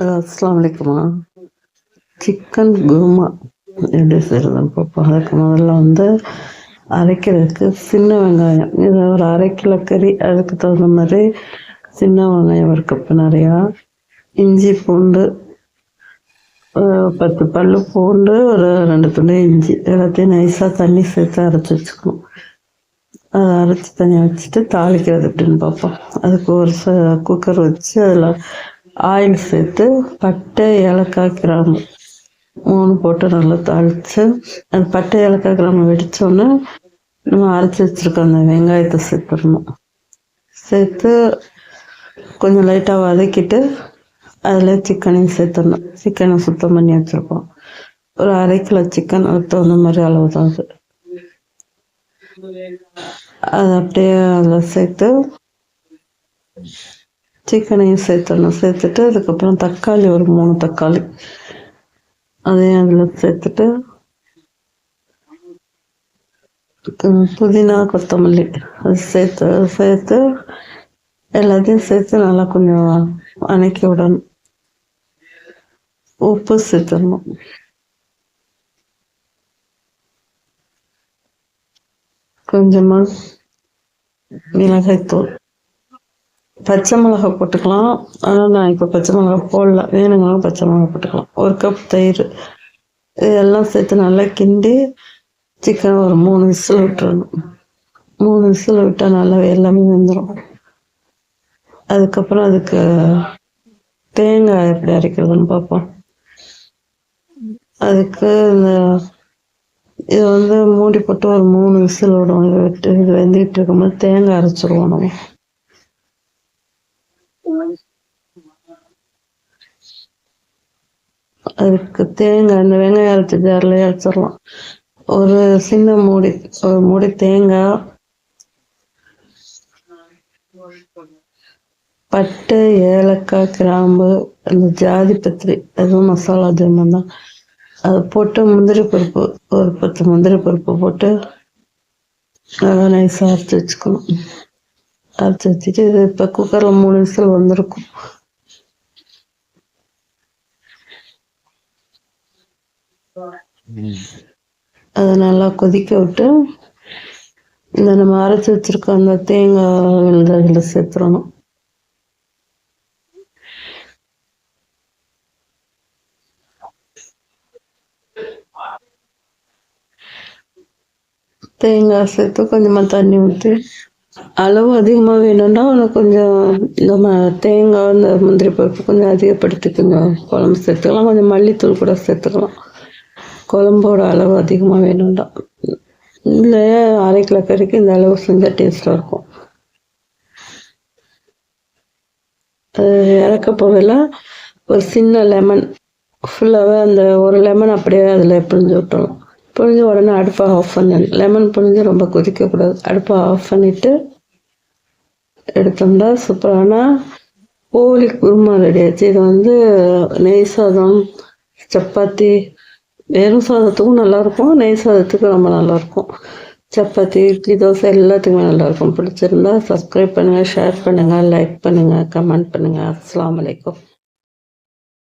அஸ்லாம் வலைக்குமா சிக்கன் குருமா எப்படி செய்கிறதுன்னு பார்ப்போம் அதுக்கு முதல்ல வந்து அரைக்கிறதுக்கு சின்ன வெங்காயம் இது ஒரு அரை கிலோ கறி அதுக்கு தகுந்த மாதிரி சின்ன வெங்காயம் ஒரு கப்பு நிறையா இஞ்சி பூண்டு பத்து பல் பூண்டு ஒரு ரெண்டு துண்டு இஞ்சி எல்லாத்தையும் நைஸாக தண்ணி சேர்த்து அரைச்சி வச்சுக்கணும் அதை அரைச்சி தனியாக வச்சுட்டு தாளிக்கிறது எப்படின்னு பார்ப்போம் அதுக்கு ஒரு ச குக்கர் வச்சு அதில் ஆயில் சேர்த்து பட்டை ஏலக்காய் கிராம்பு மூணு போட்டு நல்லா தாளித்து அது பட்டை ஏலக்காய் கிராம்பு வெடித்தோன்னே நம்ம அரைச்சி வச்சுருக்கோம். அந்த வெங்காயத்தை சேர்த்துடணும் சேர்த்து கொஞ்சம் லைட்டாக வதக்கிட்டு அதில் சிக்கனையும் சேர்த்துடணும். சிக்கனை சுத்தம் பண்ணி வச்சுருப்போம் ஒரு அரை கிலோ சிக்கன் அதுக்கு தகுந்த மாதிரி அளவு தான் அது. அதை அப்படியே அதில் சேர்த்து சிக்கனையும் சேர்த்துடணும். சேர்த்துட்டு அதுக்கப்புறம் தக்காளி ஒரு மூணு தக்காளி. அதையும் அதில் சேர்த்துட்டு புதினா கொத்தமல்லி அது சேர்த்து சேர்த்து எல்லாத்தையும் சேர்த்து நல்லா கொஞ்சம் வணக்கி விடணும். உப்பு சேர்த்துடணும். கொஞ்சமாக மிளகாய்த்தூள். பச்சை மிளகா போட்டுக்கலாம். ஆனால் நான் இப்போ பச்சை மிளகா போடல. வேணுங்களாம் பச்சை மிளகா போட்டுக்கலாம். ஒரு கப் தயிர். இதெல்லாம் சேர்த்து நல்லா கிண்டி சிக்கன் ஒரு மூணு விசில் விட்டுறணும். மூணு விசில் விட்டால் நல்லா எல்லாமே வெந்துடும் அதுக்கப்புறம் அதுக்கு தேங்காய் எப்படி அரைக்கிறதுன்னு பார்ப்போம். அதுக்கு இந்த இதை வந்து மூடி போட்டு ஒரு மூணு விசில் விடும். இதை விட்டு இது வெந்துக்கிட்டு இருக்கும்போது தேங்காய் அரைச்சிருவோம் நம்ம. அதுக்கு தேங்காய் அந்த வெங்காயம் அரைச்சி ஜாரில் அரைச்சிடலாம். ஒரு சின்ன மூடி ஒரு மூடி தேங்காய் பட்டை ஏலக்காய் கிராம்பு அந்த ஜாதி பத்திரி அதுவும் மசாலா ஜாமான் தான். அது போட்டு முந்திரி பருப்பு ஒரு பத்து முந்திரி பருப்பு போட்டு நல்லா நைஸாக அரைச்சி வச்சுக்கணும். அரைச்சி வச்சுட்டு இது இப்போ குக்கரில் மூணு விசில் வந்திருக்கும். அதை நல்லா கொதிக்க விட்டு இந்த நம்ம அரைச்சி வச்சிருக்க அந்த தேங்காய் விழுததில் சேர்த்துடணும். தேங்காய் சேர்த்து கொஞ்சமாக தண்ணி ஊற்றி அளவு அதிகமாக வேணும்னா கொஞ்சம் நம்ம தேங்காய் இந்த முந்திரி பருப்பு கொஞ்சம் அதிகப்படுத்தி கொஞ்சம் குழம்பு சேர்த்துக்கலாம். கொஞ்சம் மல்லித்தூள் கூட சேர்த்துக்கலாம். குழம்போட அளவு அதிகமாக வேணும்டா. இல்லை அரை கிலோ கறிக்கு இந்த அளவு செஞ்சால் டேஸ்ட்டாக இருக்கும். இறக்க போகல ஒரு சின்ன லெமன் ஃபுல்லாகவே அந்த ஒரு லெமன் அப்படியே அதில் பிழிஞ்சு விட்டுறலாம் பிழிஞ்ச உடனே அடுப்பை ஆஃப் பண்ணி. லெமன் பிழிஞ்சு ரொம்ப கொதிக்கக்கூடாது. அடுப்பை ஆஃப் பண்ணிவிட்டு எடுத்தோம்னா சூப்பரான கோழி குருமா ரெடி ஆச்சு. இது வந்து நெய் சாதம் சப்பாத்தி வெறும் சாதத்துக்கும் நல்லாயிருக்கும் நெய் சாதத்துக்கும் ரொம்ப நல்லாயிருக்கும் சப்பாத்தி இட்லி தோசை எல்லாத்துக்குமே நல்லாயிருக்கும் பிடிச்சிருந்தா சப்ஸ்கிரைப் பண்ணுங்கள் ஷேர் பண்ணுங்கள் லைக் பண்ணுங்கள் கமெண்ட் பண்ணுங்கள் அஸ்லாம் வலைக்கம்